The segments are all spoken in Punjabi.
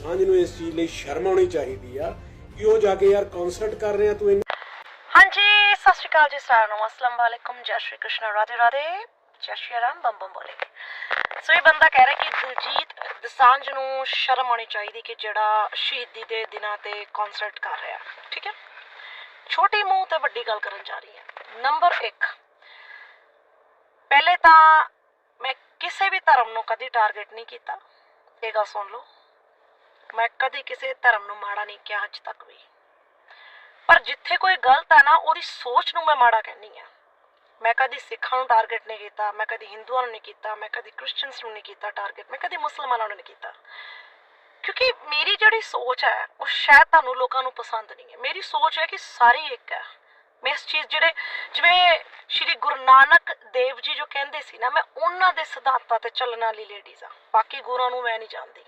ਦਸਾਂਝ ਨੂੰ ਇਸ ਚੀਜ਼ ਲਈ ਸ਼ਰਮ ਆਉਣੀ ਚਾਹੀਦੀ ਆ ਕਿ ਉਹ ਜਾ ਕੇ ਯਾਰ ਕਨਸਰਟ ਕਰ ਰਿਹਾ ਤੂੰ ਇੰਨਾ ਹਾਂਜੀ, ਸਤਿ ਸ਼੍ਰੀ ਅਕਾਲ ਜੀ ਸਾਰਿਆਂ ਨੂੰ। ਅਸਲਾਮ ਵਾਲੇਕੁਮ। ਜੈ ਸ਼੍ਰੀ ਕ੍ਰਿਸ਼ਨ। ਰਾਧੇ ਰਾਧੇ। ਜੈ ਸ਼੍ਰੀ ਰਾਮ। ਬੰਮ ਬੰਮ ਬੋਲੇ। ਸੋ ਇਹ ਬੰਦਾ ਕਹਿ ਰਿਹਾ ਕਿ ਦਿਲਜੀਤ ਦਸਾਂਝ ਨੂੰ ਸ਼ਰਮ ਆਉਣੀ ਚਾਹੀਦੀ ਕਿ ਜਿਹੜਾ ਸ਼ਹੀਦੀ ਦੇ ਦਿਨਾਂ ਤੇ ਕਨਸਰਟ ਕਰ ਰਿਹਾ। ਠੀਕ ਹੈ? ਛੋਟੀ ਮੂੰਹ ਤੇ ਵੱਡੀ ਗੱਲ ਕਰਨ ਜਾ ਰਹੀ ਹਾਂ। ਨੰਬਰ 1 ਪਹਿਲੇ ਤਾਂ ਮੈਂ ਕਿਸੇ ਵੀ ਧਰਮ ਨੂੰ ਕਦੀ ਟਾਰਗੇਟ ਨਹੀਂ ਕੀਤਾ। ਇਹ ਗੱਲ ਸੁਣ ਲਓ। ਮੈਂ ਕਦੇ ਕਿਸੇ ਧਰਮ ਨੂੰ ਮਾੜਾ ਨਹੀਂ ਕਿਹਾ, ਅੱਜ ਤੱਕ ਵੀ। ਪਰ ਜਿੱਥੇ ਕੋਈ ਗਲਤ ਹੈ ਨਾ, ਉਹਦੀ ਸੋਚ ਨੂੰ ਮੈਂ ਮਾੜਾ ਕਹਿੰਦੀ ਆ ਮੈਂ ਕਦੀ ਸਿੱਖਾਂ ਨੂੰ ਟਾਰਗੇਟ ਨਹੀਂ ਕੀਤਾ, ਮੈਂ ਕਦੀ ਹਿੰਦੂਆਂ ਨੂੰ ਨਹੀਂ ਕੀਤਾ, ਮੈਂ ਕਦੀ ਕ੍ਰਿਸਚੀਅਨਸ ਨੂੰ ਨਹੀਂ ਕੀਤਾ ਟਾਰਗੇਟ ਮੈਂ ਕਦੀ ਮੁਸਲਮਾਨਾਂ ਨੂੰ ਨਹੀਂ ਕੀਤਾ। ਕਿਉਂਕਿ ਮੇਰੀ ਜਿਹੜੀ ਸੋਚ ਹੈ, ਉਹ ਸ਼ਾਇਦ ਤੁਹਾਨੂੰ ਲੋਕਾਂ ਨੂੰ ਪਸੰਦ ਨਹੀਂ ਹੈ। ਮੇਰੀ ਸੋਚ ਹੈ ਕਿ ਸਾਰੀ ਇੱਕ ਹੈ। ਮੈਂ ਇਸ ਚੀਜ਼ ਜਿਹੜੇ, ਜਿਵੇਂ ਸ਼੍ਰੀ ਗੁਰੂ ਨਾਨਕ ਦੇਵ ਜੀ ਜੋ ਕਹਿੰਦੇ ਸੀ ਨਾ, ਮੈਂ ਉਹਨਾਂ ਦੇ ਸਿਧਾਂਤਾਂ ਤੇ ਚੱਲਣ ਵਾਲੀ ਲੇਡੀਜ਼ ਆ ਬਾਕੀ ਗੁਰੂਆਂ ਨੂੰ ਮੈਂ ਨਹੀਂ ਜਾਣਦੀ।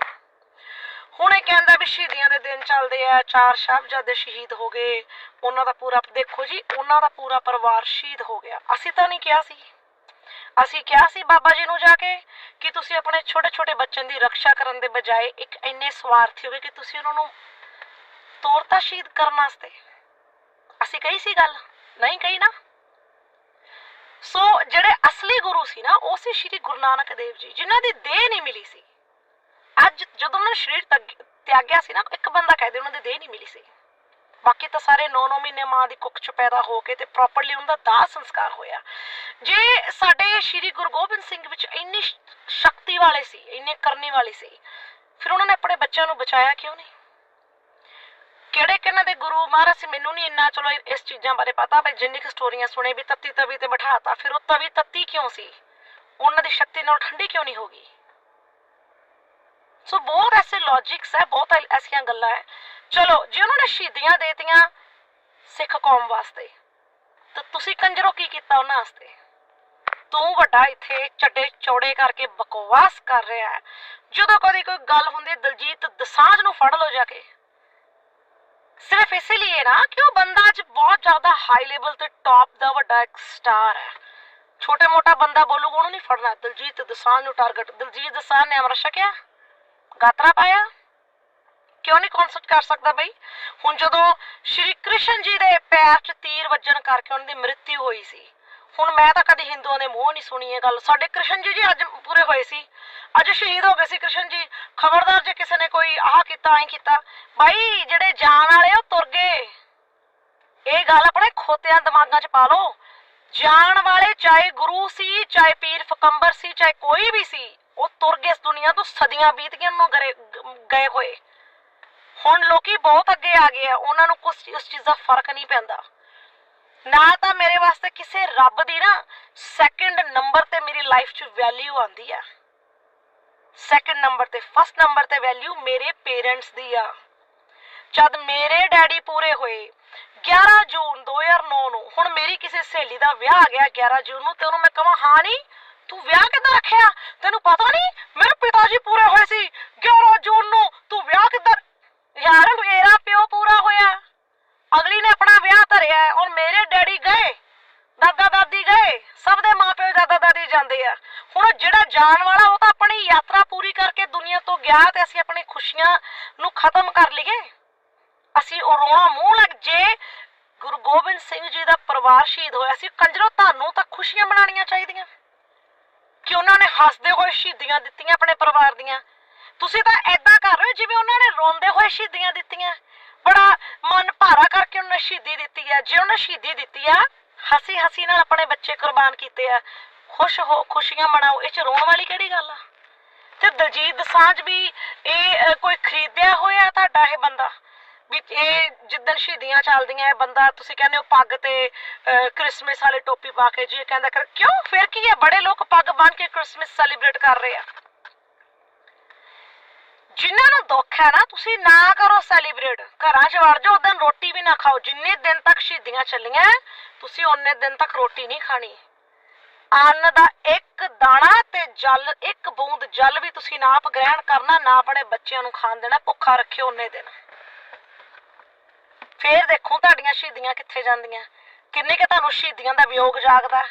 ਹੁਣ ਇਹ ਕਹਿੰਦਾ ਵੀ ਸ਼ਹੀਦੀਆਂ ਦੇ ਦਿਨ ਚੱਲਦੇ ਆ, ਚਾਰ ਸਾਹਿਬਜ਼ਾਦੇ ਸ਼ਹੀਦ ਹੋ ਗਏ। ਉਹਨਾਂ ਦਾ ਪੂਰਾ, ਦੇਖੋ ਜੀ, ਉਹਨਾਂ ਦਾ ਪੂਰਾ ਪਰਿਵਾਰ ਸ਼ਹੀਦ ਹੋ ਗਿਆ। ਅਸੀਂ ਤਾਂ ਨਹੀਂ ਕਿਹਾ ਸੀ। ਅਸੀਂ ਕਿਹਾ ਸੀ ਬਾਬਾ ਜੀ ਨੂੰ ਜਾ ਕੇ ਕਿ ਤੁਸੀਂ ਆਪਣੇ ਛੋਟੇ ਛੋਟੇ ਬੱਚਿਆਂ ਦੀ ਰੱਖਿਆ ਕਰਨ ਦੇ ਬਜਾਏ ਇੱਕ ਇੰਨੇ ਸਵਾਰਥੀ ਹੋਵੇ ਕਿ ਤੁਸੀਂ ਉਹਨਾਂ ਨੂੰ ਤੋਰਤਾ ਸ਼ਹੀਦ ਕਰਨ ਵਾਸਤੇ। ਅਸੀਂ ਕਹੀ ਸੀ ਗੱਲ? ਨਹੀਂ ਕਹੀ ਨਾ। ਸੋ ਜਿਹੜੇ ਅਸਲੀ ਗੁਰੂ ਸੀ ਨਾ, ਉਹ ਸੀ ਸ਼੍ਰੀ ਗੁਰੂ ਨਾਨਕ ਦੇਵ ਜੀ, ਜਿਨ੍ਹਾਂ ਦੀ ਦੇਹ ਨਹੀਂ ਮਿਲੀ ਸੀ। ਅੱਜ ਜਦੋਂ ਉਹਨਾਂ ਨੇ ਸਰੀਰ ਤਿਆਗਿਆ ਸੀ ਨਾ, ਇੱਕ ਬੰਦਾ ਕਹਦੇ ਉਹਨਾਂ ਦੀ ਦੇਹ ਨਹੀਂ ਮਿਲੀ ਸੀ ਬਾਕੀ ਤਾਂ ਸਾਰੇ 9-9 ਮਹੀਨੇ ਮਾਂ ਦੀ ਕੁੱਖ ਚ ਪੈਦਾ ਹੋ ਕੇ ਤੇ ਪ੍ਰੋਪਰਲੀ ਉਹਨਾਂ ਦਾ ਦਾਹ ਸੰਸਕਾਰ ਹੋਇਆ। ਜੇ ਸਾਡੇ ਸ਼੍ਰੀ ਗੁਰੂ ਗੋਬਿੰਦ ਸਿੰਘ ਵਿੱਚ ਇੰਨੀ ਸ਼ਕਤੀ ਵਾਲੇ ਸੀ, ਇੰਨੇ ਕਰਨੀ ਵਾਲੇ ਸੀ, ਫਿਰ ਉਹਨਾਂ ਨੇ ਆਪਣੇ ਬੱਚਿਆਂ ਨੂੰ ਬਚਾਇਆ ਕਿਉਂ ਨਹੀਂ? ਕਿਹੜੇ ਕਿਹਨਾਂ ਦੇ ਗੁਰੂ ਮਹਾਰਾਜ ਸੀ, ਮੈਨੂੰ ਨਹੀਂ ਇੰਨਾ ਚਲੋ ਇਸ ਚੀਜ਼ਾਂ ਬਾਰੇ ਪਤਾ ਪਰ ਜਿੰਨੀ ਕੁ ਸਟੋਰੀਆਂ ਸੁਣੇ ਵੀ ਤੱਤੀ ਤਵੀ ਤੇ ਬਿਠਾਤਾ, ਫਿਰ ਉਹ ਤਵੀ ਤੱਤੀ ਕਿਉਂ ਸੀ? ਉਹਨਾਂ ਦੀ ਸ਼ਕਤੀ ਨਾਲ ਠੰਡੀ ਕਿਉਂ ਨਹੀਂ ਹੋਗੀ ਸੋ ਬਹੁਤ ਐਸੇ ਲੌਜਿਕਸ ਹੈ ਬਹੁਤ ਐਸੀਆਂ ਗੱਲਾਂ ਹੈ ਚਲੋ ਜੇ ਉਹਨਾਂ ਨੇ ਸ਼ਹੀਦੀਆਂ ਦੇਤੀਆਂ ਸਿੱਖ ਕੌਮ ਵਾਸਤੇ ਤਾਂ ਤੁਸੀਂ ਕੰਜਰੋ ਕੀ ਕੀਤਾ ਉਹਨਾਂ ਵਾਸਤੇ ਤੂੰ ਵੱਡਾ ਇੱਥੇ ਚੱਡੇ ਚੌੜੇ ਕਰਕੇ ਬਕਵਾਸ ਕਰ ਰਿਹਾ ਹੈ ਜਦੋਂ ਕਦੀ ਕੋਈ ਗੱਲ ਹੁੰਦੀ ਦਲਜੀਤ ਦਸਾਂਝ ਨੂੰ ਫੜ ਲਓ ਜਾ ਕੇ ਸਿਰਫ ਇਸੇ ਲਈ ਨਾ ਕਿ ਉਹ ਬੰਦਾ ਅੱਜ ਬਹੁਤ ਜ਼ਿਆਦਾ ਹਾਈ ਲੈਵਲ ਤੇ ਟੌਪ ਦਾ ਵੱਡਾ ਇੱਕ ਸਟਾਰ ਹੈ ਛੋਟੇ ਮੋਟਾ ਬੰਦਾ ਬੋਲੂਗਾ ਉਹਨੂੰ ਨਹੀਂ ਫੜਨਾ ਦਲਜੀਤ ਦਸਾਂਝ ਨੂੰ ਟਾਰਗੇਟ ਦਲਜੀਤ ਦਸਾਂਝ ਨੇ ਅਮਰ ਛਕਿਆ ਗਾਤਰਾ ਪਾਇਆ? ਕਿਉਂ ਨਹੀਂ ਕਨਸਰਟ ਕਰ ਸਕਦਾ ਬਈ? ਹੁਣ ਜਦੋਂ ਸ਼੍ਰੀ ਕ੍ਰਿਸ਼ਨ ਜੀ ਦੇ ਪੈਰ 'ਚ ਤੀਰ ਵੱਜਣ ਕਰਕੇ ਉਹਨਾਂ ਦੀ ਮ੍ਰਿਤਿੂ ਹੋਈ ਸੀ, ਹੁਣ ਮੈਂ ਤਾਂ ਕਦੇ ਹਿੰਦੂਆਂ ਦੇ ਮੂੰਹ ਨਹੀਂ ਸੁਣੀ ਇਹ ਗੱਲ। ਸਾਡੇ ਕ੍ਰਿਸ਼ਨ ਜੀ ਜੀ ਅੱਜ ਪੂਰੇ ਹੋਏ ਸੀ। ਅੱਜ ਸ਼ਹੀਦ ਹੋ ਗਏ ਸੀ ਕ੍ਰਿਸ਼ਨ ਜੀ। ਖਬਰਦਾਰ ਜੇ ਕਿਸੇ ਨੇ ਕੋਈ ਆਹ ਕੀਤਾ, ਐਂ ਕੀਤਾ। ਬਾਈ, ਜਿਹੜੇ ਜਾਣ ਵਾਲੇ ਉਹ ਤੁਰ ਗਏ। ਇਹ ਗੱਲ ਆਪਣੇ ਖੋਤਿਆਂ ਦਿਮਾਗਾਂ 'ਚ ਪਾ ਲਓ। ਜਾਣ ਵਾਲੇ, ਚਾਹੇ ਗੁਰੂ ਸੀ, ਚਾਹੇ ਪੀਰ ਫਕੰਬਰ ਸੀ, ਚਾਹੇ ਕੋਈ ਵੀ ਸੀ ਉਹ ਤੁਰ ਗਏ ਇਸ ਦੁਨੀਆ ਤੋਂ, ਸਦੀਆਂ ਬੀਤ ਗਈਆਂ ਉਹਨੂੰ ਗਰੇ- ਗਏ ਹੋਏ। ਹੁਣ ਲੋਕੀ ਬਹੁਤ ਅੱਗੇ ਆ ਗਏ ਆ, ਉਹਨਾਂ ਨੂੰ ਕੁਛ ਉਸ ਚੀਜ਼ ਦਾ ਫ਼ਰਕ ਨਹੀਂ ਪੈਂਦਾ। ਨਾ ਤਾਂ ਮੇਰੇ ਵਾਸਤੇ ਕਿਸੇ ਰੱਬ ਦੀ ਨਾ ਸੈਕੰਡ ਨੰਬਰ ਤੇ ਮੇਰੀ ਲਾਈਫ 'ਚ ਵੈਲਿਊ ਆਂਦੀ ਆ। ਸੈਕੰਡ ਨੰਬਰ ਤੇ ਫਸਟ ਨੰਬਰ ਤੇ ਵੈਲਿਊ ਮੇਰੇ ਪੇਰੈਂਟਸ ਦੀ ਆ। ਜਦ ਮੇਰੇ ਡੈਡੀ ਪੂਰੇ ਹੋਏ 11 ਜੂਨ 2009 ਨੂੰ ਹੁਣ ਮੇਰੀ ਕਿਸੇ ਸਹੇਲੀ ਦਾ ਵਿਆਹ ਆ ਗਿਆ 11 ਜੂਨ ਨੂੰ, ਤੇ ਉਹਨੂੰ ਮੈਂ ਕਹਾਂ ਹਾਂ ਨਹੀਂ ਤੂੰ ਵਿਆਹ ਕਿਦਾਂ ਰੱਖਿਆ? ਤੈਨੂੰ ਪਤਾ ਨਹੀਂ ਮੇਰੇ ਪਿਤਾ ਜੀ ਪੂਰੇ ਹੋਏ ਸੀ। 11 ਜੂਨ ਨੂੰ ਤੂੰ ਵਿਆਹ ਕਿੱਦਾਂ ਯਾਰ ਮੇਰਾ ਪਿਓ ਪੂਰਾ ਹੋਇਆ। ਅਗਲੀ ਨੇ ਆਪਣਾ ਵਿਆਹ ਧਰਿਆ ਔਰ ਮੇਰੇ ਡੈਡੀ ਗਏ, ਦਾਦਾ ਦਾਦੀ ਗਏ, ਸਭ ਦੇ ਮਾਪਿਓ ਦਾਦਾ ਦਾਦੀ ਜਾਂਦੇ ਆ। ਹੁਣ ਜਿਹੜਾ ਜਾਣ ਵਾਲਾ, ਉਹ ਤਾਂ ਆਪਣੀ ਯਾਤਰਾ ਪੂਰੀ ਕਰਕੇ ਦੁਨੀਆ ਤੋਂ ਗਿਆ ਤੇ ਅਸੀਂ ਆਪਣੀ ਖੁਸ਼ੀਆਂ ਨੂੰ ਖਤਮ ਕਰ ਲਈਏ। ਅਸੀਂ ਉਹ ਰੋਣਾ ਮੂੰਹ ਲੱਗ ਜੇ, ਗੁਰੂ ਗੋਬਿੰਦ ਸਿੰਘ ਜੀ ਦਾ ਪਰਿਵਾਰ ਸ਼ਹੀਦ ਹੋਇਆ। ਸੀ ਕੰਜਰੋ ਤੁਹਾਨੂੰ ਤਾਂ ਖੁਸ਼ੀਆਂ ਮਨਾਉਣੀਆਂ ਚਾਹੀਦੀਆਂ। ਕਿ ਉਹਨਾਂ ਨੇ ਹੱਸਦੇ ਹੋਏ ਸ਼ਹੀਦੀਆਂ ਦਿੱਤੀਆਂ ਆਪਣੇ ਪਰਿਵਾਰ ਦੀਆਂ। ਤੁਸੀਂ ਤਾਂ ਐਦਾਂ ਕਰ ਰਹੇ ਹੋ ਜਿਵੇਂ ਉਹਨਾਂ ਨੇ ਰੋਂਦੇ ਹੋਏ ਸ਼ਹੀਦੀਆਂ ਦਿੱਤੀਆਂ। ਬੜਾ ਮਨ ਭਾਰਾ ਕਰਕੇ ਉਹਨਾਂ ਸ਼ਹੀਦੀ ਦਿੱਤੀ ਆ। ਜੇ ਉਹਨਾਂ ਸ਼ਹੀਦੀ ਦਿੱਤੀ ਆ ਹਸੀ ਹਸੀ ਨਾਲ ਆਪਣੇ ਬੱਚੇ ਕੁਰਬਾਨ ਕੀਤੇ ਆ। ਖੁਸ਼ ਹੋ, ਖੁਸ਼ੀਆਂ ਮਨਾਓ। ਇਹ ਚ ਰੋਣ ਵਾਲੀ ਕਿਹੜੀ ਗੱਲ ਆ? ਤੇ ਦਲਜੀਤ ਦਸਾਂਝ ਵੀ ਇਹ ਕੋਈ ਖਰੀਦਿਆ ਹੋਇਆ ਤੁਹਾਡਾ ਇਹ ਬੰਦਾ? ਵੀ ਇਹ ਜਿੱਦਣ ਸ਼ਹੀਦੀਆਂ ਚੱਲਦੀਆਂ ਇਹ ਬੰਦਾ ਤੁਸੀਂ ਕਹਿੰਦੇ ਹੋ ਪੱਗ ਤੇ ਅ, ਕ੍ਰਿਸਮਸ ਟੋਪੀ ਪਾ ਕੇ ਜੀ ਕਹਿੰਦਾ ਕਰ ਕਿਉਂ? ਫਿਰ ਕੀ ਹੈ? ਬੜੇ ਲੋਕ ਪੱਗ ਬੰਨ ਕੇ ਕ੍ਰਿਸਮਸ ਸੈਲੀਬ੍ਰੇਟ ਕਰ ਰਹੇ ਆ। ਜਿਨ੍ਹਾਂ ਨੂੰ ਦੁੱਖ ਹੈ ਨਾ ਤੁਸੀਂ ਨਾ ਕਰੋ ਸੈਲੀਬ੍ਰੇਟ ਘਰਾਂ 'ਚ ਵੜ ਜਾਓ ਉਦੋਂ ਰੋਟੀ ਵੀ ਨਾ ਖਾਓ। ਜਿੰਨੇ ਦਿਨ ਤੱਕ ਸ਼ਹੀਦੀਆਂ ਚੱਲੀਆਂ ਤੁਸੀਂ ਉਹਨੇ ਦਿਨ ਤੱਕ ਰੋਟੀ ਨਹੀਂ ਖਾਣੀ। ਅੰਨ ਦਾ ਇੱਕ ਦਾਣਾ ਤੇ ਜਲ ਇੱਕ ਬੂੰਦ ਜਲ ਵੀ ਤੁਸੀਂ ਨਾ ਆਪ ਗ੍ਰਹਿਣ ਕਰਨਾ ਨਾ ਆਪਣੇ ਬੱਚਿਆਂ ਨੂੰ ਖਾਣ ਦੇਣਾ ਭੁੱਖਾ ਰੱਖਿਓ ਉਹਨੇ ਦਿਨ। ਫੇਰ ਦੇਖੋ ਤੁਹਾਡੀਆਂ ਸ਼ਹੀਦੀਆਂ ਕਿੱਥੇ ਜਾਂਦੀਆਂ। ਕਿੰਨੇ ਕਿ ਤੁਹਾਨੂੰ ਸ਼ਹੀਦੀਆਂ ਦਾ ਵਿਯੋਗ ਜਾਗਦਾ।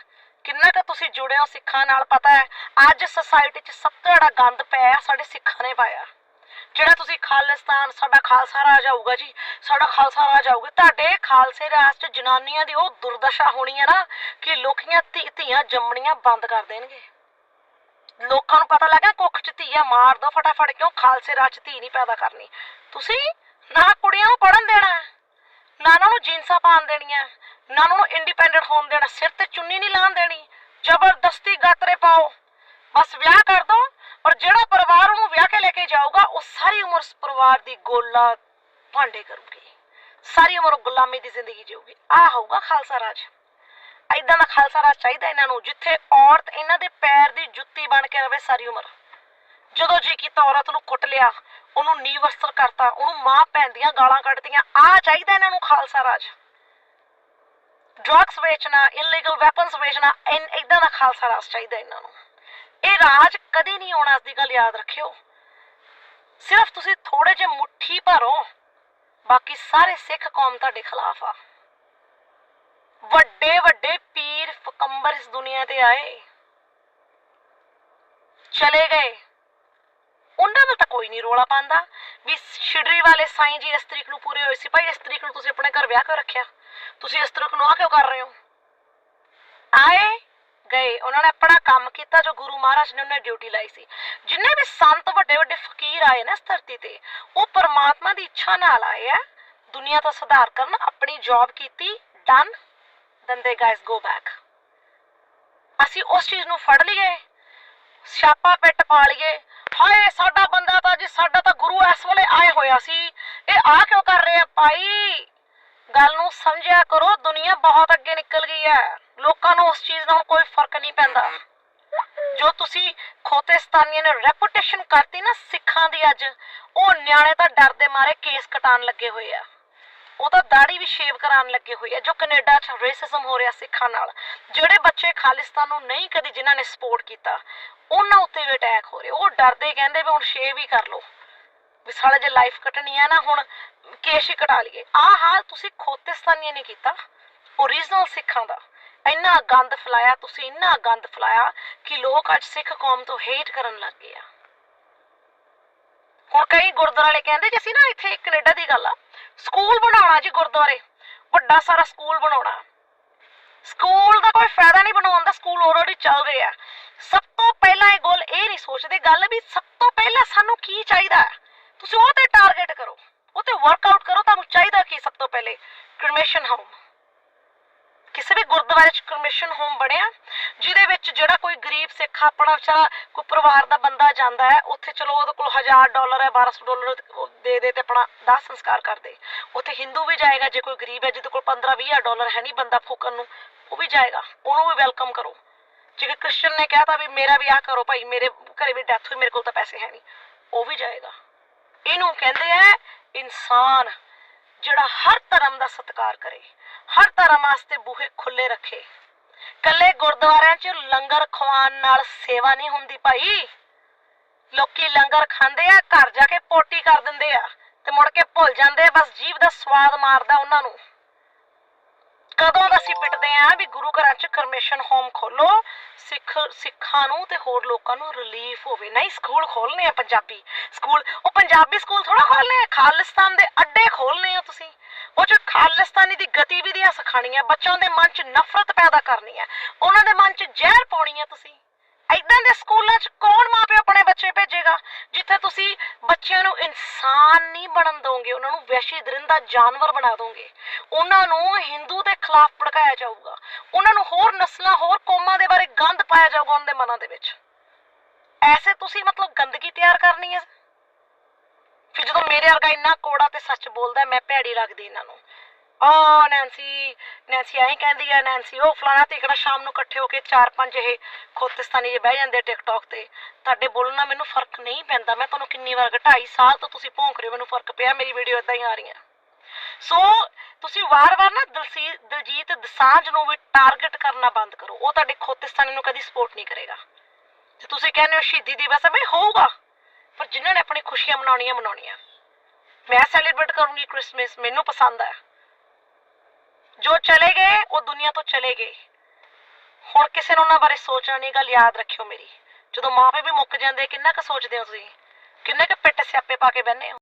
ਕਿੰਨਾ ਕਿ ਤੁਸੀਂ ਜੁੜੇ ਹੋ ਸਿੱਖਾਂ ਨਾਲ, ਪਤਾ ਹੈ, ਅੱਜ ਸੋਸਾਇਟੀ 'ਚ ਸਭ ਤੋਂ ਜ਼ਿਆਦਾ ਗੰਦ ਪਿਆ ਸਾਡੇ ਸਿੱਖਾਂ ਨੇ ਪਾਇਆ। ਜਿਹੜਾ ਤੁਸੀਂ ਖਾਲਿਸਤਾਨ, ਸਾਡਾ ਖਾਲਸਾ ਰਾਜ ਆਊਗਾ ਜੀ, ਸਾਡਾ ਖਾਲਸਾ ਰਾਜ ਆਊਗਾ, ਤੁਹਾਡੇ ਖਾਲਸੇ ਰਾਜ 'ਚ ਜਨਾਨੀਆਂ ਦੀ ਉਹ ਦੁਰਦਸ਼ਾ ਹੋਣੀ ਹੈ ਨਾ, ਕਿ ਲੋਕੀਆਂ ਧੀ, ਧੀਆਂ ਜੰਮਣੀਆਂ ਬੰਦ ਕਰ ਦੇਣਗੇ। ਲੋਕਾਂ ਨੂੰ ਪਤਾ ਲੱਗਾ ਕੁੱਖ 'ਚ ਧੀ ਮਾਰ ਦੋ ਫਟਾਫਟ, ਕਿਉਂ ਖਾਲਸੇ ਰਾਜ 'ਚ ਧੀ ਨਹੀਂ ਪੈਦਾ ਕਰਨੀ। ਤੁਸੀਂ ਨਾ ਕੁੜੀਆਂ ਨੂੰ ਪੜਨ ਦੇਣਾ। ਜੀਨਸਾਂ ਪਾਉਣ ਦੇਣੀਆਂ। ਨਾ ਉਹਨਾਂ ਨੂੰ ਇੰਡੀਪੈਂਡੈਂਟ ਹੋਣ ਦੇਣਾ, ਸਿਰ ਤੇ ਚੁੰਨੀ ਨਹੀਂ ਲਾਣ ਦੇਣੀ। ਜ਼ਬਰਦਸਤੀ ਗਾਤਰੇ ਪਾਓ। ਬਸ ਵਿਆਹ ਕਰ ਦੋ ਔਰ ਜਿਹੜਾ ਪਰਿਵਾਰ ਉਹਨੂੰ ਵਿਆਹ ਕੇ ਲੈ ਕੇ ਜਾਊਗਾ, ਉਹ ਸਾਰੀ ਉਮਰ ਉਸ ਪਰਿਵਾਰ ਦੀ ਗੋਲਾ ਭਾਂਡੇ ਕਰੂਗੀ। ਸਾਰੀ ਉਮਰ ਗੁਲਾਮੀ ਦੀ ਜ਼ਿੰਦਗੀ ਜੀਊਗੀ। ਆਹ ਹੋਊਗਾ ਖਾਲਸਾ ਰਾਜ। ਐਦਾਂ ਦਾ ਖਾਲਸਾ ਰਾਜ ਚਾਹੀਦਾ ਇਹਨਾਂ ਨੂੰ, ਜਿੱਥੇ ਔਰਤ ਇਹਨਾਂ ਦੇ ਪੈਰ ਦੀ ਜੁੱਤੀ ਬਣ ਕੇ ਰਵੇ ਸਾਰੀ ਉਮਰ। ਜਦੋਂ ਜੀ ਕੀਤਾ ਔਰਤ ਨੂੰ ਕੁੱਟ ਲਿਆ, ਉਹਨੂੰ ਨੀਂਹ ਕਰਤਾ, ਉਹਨੂੰ ਮਾਂ ਭੈਣ ਦੀਆਂ ਗਾਲਾਂ ਕੱਢਦੀਆਂ ਆ ਚਾਹੀਦਾ ਇਹਨਾਂ ਨੂੰ ਖਾਲਸਾ ਰਾਜ। ਡਰੱਗਸ ਵੇਚਣਾ ਇਲੀਗਲ ਵੈਪਨਸ ਵੇਚਣਾ ਇਦਾਂ ਦਾ ਖਾਲਸਾ ਰਾਜ ਚਾਹੀਦਾ ਇਹਨਾਂ ਨੂੰ। ਇਹ ਰਾਜ ਕਦੇ ਨਹੀਂ ਆਉਣਾ ਇਸ ਦੀ ਗੱਲ ਯਾਦ ਰੱਖਿਓ। ਸਿਰਫ ਤੁਸੀਂ ਥੋੜੇ ਜਿਹੇ ਮੁੱਠੀ ਭਰੋ, ਬਾਕੀ ਸਾਰੇ ਸਿੱਖ ਕੌਮ ਤੁਹਾਡੇ ਖਿਲਾਫ ਆ। ਵੱਡੇ ਵੱਡੇ ਪੀਰ ਫਕੰਬਰ ਇਸ ਦੁਨੀਆ ਤੇ ਆਏ, ਚਲੇ ਗਏ। ਉਹਨਾਂ ਵੱਲ ਤਾਂ ਕੋਈ ਨਹੀਂ ਰੋਲਾ ਪਾਉਂਦਾ। ਵੀ ਸ਼ਿਡਰੀ ਵਾਲੇ ਸਾਈਂ ਜੀ ਇਸ ਤਰੀਕ ਨੂੰ ਪੂਰੇ ਹੋਏ ਸੀ। ਭਾਈ, ਇਸ ਤਰੀਕ ਨੂੰ ਤੁਸੀਂ ਆਪਣੇ ਘਰ ਵਿਆਹ ਕਿਉਂ ਰੱਖਿਆ? ਤੁਸੀਂ ਇਸ ਤਰੀਕ ਨੂੰ ਆ ਕਿਉਂ ਕਰ ਰਹੇ ਹੋ? ਆਏ ਗਏ। ਉਹਨਾਂ ਨੇ ਆਪਣਾ ਕੰਮ ਕੀਤਾ ਜੋ ਗੁਰੂ ਮਹਾਰਾਜ ਨੇ ਉਹਨਾਂ ਡਿਊਟੀ ਲਾਈ ਸੀ। ਜਿੰਨੇ ਵੀ ਸੰਤ ਵੱਡੇ ਵੱਡੇ ਫਕੀਰ ਆਏ ਨਾ ਇਸ ਧਰਤੀ ਤੇ, ਉਹ ਪਰਮਾਤਮਾ ਦੀ ਇੱਛਾ ਨਾਲ ਆਏ ਆ। ਦੁਨੀਆ ਦਾ ਸੁਧਾਰ ਕਰਨ, ਆਪਣੀ ਜੌਬ ਕੀਤੀ done then the guys go back ਅਸੀਂ ਉਸ ਚੀਜ਼ ਨੂੰ ਫੜ ਲਈਏ ਛਾਪਾ ਪਿੱਟ ਪਾ ਲਈਏ ਹਾਏ, ਸਾਡਾ ਬੰਦਾ ਤਾਂ ਜੀ, ਸਾਡਾ ਤਾਂ ਗੁਰੂ ਇਸ ਵੇਲੇ ਆਏ ਹੋਇਆ ਸੀ। ਇਹ ਆ ਕਿਉਂ ਕਰ ਰਹੇ ਆ ਭਾਈ? ਗੱਲ ਨੂੰ ਸਮਝਿਆ ਕਰੋ, ਦੁਨੀਆ ਬਹੁਤ ਅੱਗੇ ਨਿਕਲ ਗਈ ਹੈ। ਲੋਕਾਂ ਨੂੰ ਉਸ ਚੀਜ਼ ਨਾਲ ਕੋਈ ਫ਼ਰਕ ਨਹੀਂ ਪੈਂਦਾ। ਜੋ ਤੁਸੀਂ ਖੋਤੇਸਤਾਨੀਆਂ ਨੇ ਰੈਪੂਟੇਸ਼ਨ ਕਰਤੀ ਨਾ ਸਿੱਖਾਂ ਦੀ ਅੱਜ, ਉਹ ਨਿਆਣੇ ਤਾਂ ਡਰ ਦੇ ਮਾਰੇ ਕੇਸ ਕਟਾਣ ਲੱਗੇ ਹੋਏ ਆ। ਉਹ ਤਾਂ ਦਾੜੀ ਵੀ ਸ਼ੇਵ ਕਰਾਉਣ ਲੱਗੇ ਹੋਏ ਆ, ਜੋ ਕੈਨੇਡਾ 'ਚ ਰੇਸਿਜ਼ਮ ਹੋ ਰਿਹਾ ਸਿੱਖਾਂ ਨਾਲ। ਜਿਹੜੇ ਬੱਚੇ ਖਾਲਿਸਤਾਨ ਨੂੰ ਨਹੀਂ ਕਦੀ ਜਿਨ੍ਹਾਂ ਨੇ ਸਪੋਰਟ ਕੀਤਾ ਉਹਨਾਂ ਉੱਤੇ ਵੀ ਅਟੈਕ ਹੋ ਰਹੇ। ਉਹ ਡਰਦੇ ਕਹਿੰਦੇ ਵੀ ਹੁਣ ਸ਼ੇਵ ਹੀ ਕਰ ਲਓ। ਵੀ ਸਾਲੇ ਜੇ ਲਾਈਫ ਕੱਟਣੀ ਆ ਨਾ, ਹੁਣ ਕੇਸ਼ ਹੀ ਕਟਾ ਲਈਏ। ਆਹ ਹਾਲ ਤੁਸੀਂ ਖੋਤਿਸਤਾਨੀਆਂ ਨੇ ਕੀਤਾ। ਓਰੀਜਨਲ ਸਿੱਖਾਂ ਦਾ। ਇੰਨਾ ਗੰਦ ਫਲਾਇਆ, ਤੁਸੀਂ ਇੰਨਾ ਗੰਦ ਫਲਾਇਆ ਕਿ ਲੋਕ ਅੱਜ ਸਿੱਖ ਕੌਮ ਤੋਂ ਹੇਟ ਕਰਨ ਲੱਗ ਗਏ ਆ। ਹੁਣ ਕਈ ਗੁਰਦੁਆਰੇ ਵਾਲੇ ਕਹਿੰਦੇ ਜੇ, ਅਸੀਂ ਨਾ ਇੱਥੇ ਕੈਨੇਡਾ ਦੀ ਗੱਲ ਆ। ਸਕੂਲ ਬਣਾਉਣਾ ਜੀ ਗੁਰਦੁਆਰੇ। ਵੱਡਾ ਸਾਰਾ ਸਕੂਲ ਬਣਾਉਣਾ। ਸਕੂਲ ਦਾ ਕੋਈ ਫਾਇਦਾ ਨਹੀਂ ਬਣਾਉਣ ਦਾ, ਸਕੂਲ ਆਲਰੇਡੀ ਚੱਲ ਰਿਹਾ ਸਭ ਤੋਂ ਪਹਿਲਾਂ ਇਹ ਗੋਲ ਇਹ ਨਹੀਂ ਸੋਚਦੇ, ਗੱਲ ਵੀ ਸਭ ਤੋਂ ਪਹਿਲਾਂ ਸਾਨੂੰ ਕੀ ਚਾਹੀਦਾ ਤੁਸੀਂ ਉਹ ਤੇ ਟਾਰਗੇਟ ਕਰੋ ਉਹ ਤੇ ਵਰਕਆਊਟ ਕਰੋ, ਤੁਹਾਨੂੰ ਚਾਹੀਦਾ ਕੀ ਸਭ ਤੋਂ ਪਹਿਲੇ? ਕ੍ਰਿਮੇਸ਼ਨ ਹੋਮ ਕਿਸੇ ਵੀ ਗੁਰਦੁਆਰੇ ਚ ਕ੍ਰਿਮੇਸ਼ਨ ਹੋਮ ਬਣਿਆ, ਜਿਹਦੇ ਵਿੱਚ ਜਿਹੜਾ ਕੋਈ ਗਰੀਬ ਸਿੱਖ ਆਪਣਾ ਵਿਚਾਰਾ ਕੋਈ ਪਰਿਵਾਰ ਦਾ ਬੰਦਾ ਜਾਂਦਾ ਹੈ, ਉੱਥੇ ਚਲੋ ਉਹਦੇ ਕੋਲ 1000 ਡਾਲਰ ਹੈ 1200 ਡਾਲਰ ਦੇ ਦੇ ਤੇ ਆਪਣਾ ਦਾਹ ਸੰਸਕਾਰ ਕਰ ਦੇ। ਉੱਥੇ ਹਿੰਦੂ ਵੀ ਜਾਏਗਾ, ਜੇ ਕੋਈ ਗਰੀਬ ਹੈ, ਜਿਹਦੇ ਕੋਲ 15 20000 ਡਾਲਰ ਹੈ ਨਹੀਂ ਬੰਦਾ ਫੂਕਣ ਨੂੰ, ਉਹ ਵੀ ਜਾਏਗਾ, ਉਹਨੂੰ ਵੀ ਵੈਲਕਮ ਕਰੋ। ਜੇ ਕ੍ਰਿਸਚਨ ਨੇ ਕਹਿਤਾ ਵੀ ਮੇਰਾ ਵੀ ਆਹ ਕਰੋ ਭਾਈ, ਮੇਰੇ ਘਰੇ ਵੀ ਡੈਥ ਹੋਈ, ਮੇਰੇ ਕੋਲ ਤਾਂ ਪੈਸੇ ਹੈ ਨਹੀਂ, ਉਹ ਵੀ ਜਾਏਗਾ। ਇਹਨੂੰ ਕਹਿੰਦੇ ਆ ਇਨਸਾਨ। ਜਿਹੜਾ ਹਰ ਧਰਮ ਦਾ ਸਤਿਕਾਰ ਕਰੇ, ਹਰ ਧਰਮ ਵਾਸਤੇ ਬੂਹੇ ਖੁੱਲੇ ਰੱਖੇ। ਕੱਲੇ ਗੁਰਦੁਆਰਿਆਂ 'ਚ ਲੰਗਰ ਖਵਾਉਣ ਨਾਲ ਸੇਵਾ ਨਹੀਂ ਹੁੰਦੀ ਭਾਈ। ਲੋਕੀ ਲੰਗਰ ਖਾਂਦੇ ਆ, ਘਰ ਜਾ ਕੇ ਪੋਟੀ ਕਰ ਦਿੰਦੇ ਆ ਤੇ ਮੁੜ ਕੇ ਭੁੱਲ ਜਾਂਦੇ ਆ, ਬਸ ਜੀਭ ਦਾ ਸਵਾਦ ਮਾਰਦਾ ਉਹਨਾਂ ਨੂੰ। ਕਦੋਂ ਦਾ ਅਸੀਂ ਪਿੱਟਦੇ ਆਂ ਵੀ ਗੁਰੂ ਘਰਾਂ 'ਚ ਕਰਮੇਸ਼ਨ ਹੋਮ ਖੋਲੋ, ਸਿੱਖ, ਸਿੱਖਾਂ ਨੂੰ ਤੇ ਹੋਰ ਲੋਕਾਂ ਨੂੰ ਰਿਲੀਫ ਹੋਵੇ। ਨਹੀਂ ਸਕੂਲ ਖੋਲਨੇ ਆ ਪੰਜਾਬੀ। ਸਕੂਲ ਉਹ ਪੰਜਾਬੀ ਸਕੂਲ ਥੋੜਾ ਖੋਲਨੇ ਆ, ਖਾਲਿਸਤਾਨ ਦੇ ਅੱਡੇ ਖੋਲਨੇ ਆ ਤੁਸੀਂ। ਉਹ ਚ ਖਾਲਿਸਤਾਨੀ ਦੀ ਗਤੀਵਿਧੀਆਂ ਸਿਖਾਣੀਆਂ ਬੱਚਿਆਂ ਦੇ ਮਨ 'ਚ ਨਫ਼ਰਤ ਪੈਦਾ ਕਰਨੀ ਹੈ ਉਹਨਾਂ ਦੇ ਮਨ 'ਚ ਜ਼ਹਿਰ ਪਾਉਣੀ ਹੈ ਤੁਸੀਂ। ਐਦਾਂ ਦੇ ਸਕੂਲਾਂ 'ਚ ਕੌਣ ਮਾਪੇ ਆਪਣੇ ਬੱਚੇ ਭੇਜੇਗਾ, ਜਿੱਥੇ ਤੁਸੀਂ ਬੱਚਿਆਂ ਨੂੰ ਇਨਸਾਨ ਨਹੀਂ ਬਣਨ ਦੋਗੇ, ਉਹਨਾਂ ਨੂੰ ਵੈਸ਼ੀ ਦਰਿੰਦਾ ਜਾਨਵਰ ਬਣਾ ਦੋਗੇ। ਉਹਨਾਂ ਨੂੰ ਹਿੰਦੂ ਦੇ ਖਿਲਾਫ ਭੜਕਾਇਆ ਜਾਊਗਾ। ਉਹਨਾਂ ਨੂੰ ਹੋਰ ਨਸਲਾਂ, ਹੋਰ ਕੌਮਾਂ ਦੇ ਬਾਰੇ ਗੰਦ ਪਾਇਆ ਜਾਊਗਾ ਉਹਨਾਂ ਦੇ ਮਨਾਂ ਦੇ ਵਿੱਚ। ਐਸੇ ਤੁਸੀਂ ਮਤਲਬ ਗੰਦਗੀ ਤਿਆਰ ਕਰਨੀ ਹੈ? ਫਿਰ ਜਦੋਂ ਮੇਰੇ ਵਰਗਾ ਇੰਨਾ ਕੋੜਾ ਤੇ ਸੱਚ ਬੋਲਦਾ ਮੈਂ ਭੈੜੀ ਲੱਗਦੀ ਇਹਨਾਂ ਨੂੰ। ਆ ਨੈਂਸੀ ਨੈਂਸੀ ਐਂ ਕਹਿੰਦੀ ਆ ਨੈਂਸੀ, ਉਹ ਫਲਾਣਾ ਤੇ ਕਿਹੜਾ ਸ਼ਾਮ ਨੂੰ ਇਕੱਠੇ ਹੋ ਕੇ ਚਾਰ ਪੰਜ ਇਹ ਖੋਤਿਸਤਾਨੀ ਜੇ ਬਹਿ ਜਾਂਦੇ ਟਿਕਟੌਕ ਤੇ। ਤੁਹਾਡੇ ਬੋਲਣ ਨਾਲ ਮੈਨੂੰ ਫ਼ਰਕ ਨਹੀਂ ਪੈਂਦਾ, ਮੈਂ ਤੁਹਾਨੂੰ ਕਿੰਨੀ ਵਾਰ 2.5 ਸਾਲ ਤੋਂ ਤੁਸੀਂ ਭੌਂਕ ਰਹੇ ਹੋ, ਮੈਨੂੰ ਫ਼ਰਕ ਪਿਆ, ਮੇਰੀ ਵੀਡੀਓ ਇਦਾਂ ਹੀ ਆ ਰਹੀਆਂ। ਸੋ ਤੁਸੀਂ ਵਾਰ-ਵਾਰ ਨਾ ਦਲਸੀ ਦਸਾਂਝ ਨੂੰ ਵੀ ਟਾਰਗੇਟ ਕਰਨਾ ਬੰਦ ਕਰੋ, ਉਹ ਤੁਹਾਡੇ ਖੋਤਿਸਤਾਨੀ ਨੂੰ ਕਦੀ ਸਪੋਰਟ ਨਹੀਂ ਕਰੇਗਾ। ਤੇ ਤੁਸੀਂ ਕਹਿੰਦੇ ਹੋ ਸ਼ਹੀਦੀ ਦਿਵਸ ਹੈ ਬਈ ਹੋਊਗਾ, ਪਰ ਜਿਨ੍ਹਾਂ ਨੇ ਆਪਣੀ ਖੁਸ਼ੀਆਂ ਮਨਾਉਣੀਆਂ ਮਨਾਉਣੀਆਂ। ਮੈਂ ਸੈਲੀਬ੍ਰੇਟ ਕਰੂੰਗੀ ਕ੍ਰਿਸਮਸ ਮੈਨੂੰ ਪਸੰਦ ਆ। ਜੋ ਚਲੇ ਗਏ, ਉਹ ਦੁਨੀਆ ਤੋਂ ਚਲੇ ਗਏ। ਹੁਣ ਕਿਸੇ ਨੂੰ ਉਹਨਾਂ ਬਾਰੇ ਸੋਚਣਾ ਨਹੀਂ ਗੱਲ ਯਾਦ ਰੱਖਿਓ ਮੇਰੀ। ਜਦੋਂ ਮਾਪੇ ਵੀ ਮੁੱਕ ਜਾਂਦੇ, ਕਿੰਨਾ ਕੁ ਸੋਚਦੇ ਹੋ ਤੁਸੀਂ? ਕਿੰਨੇ ਕੁ ਪਿੱਟ ਸਿਆਪੇ ਪਾ ਕੇ ਬਹਿੰਦੇ ਹੋ?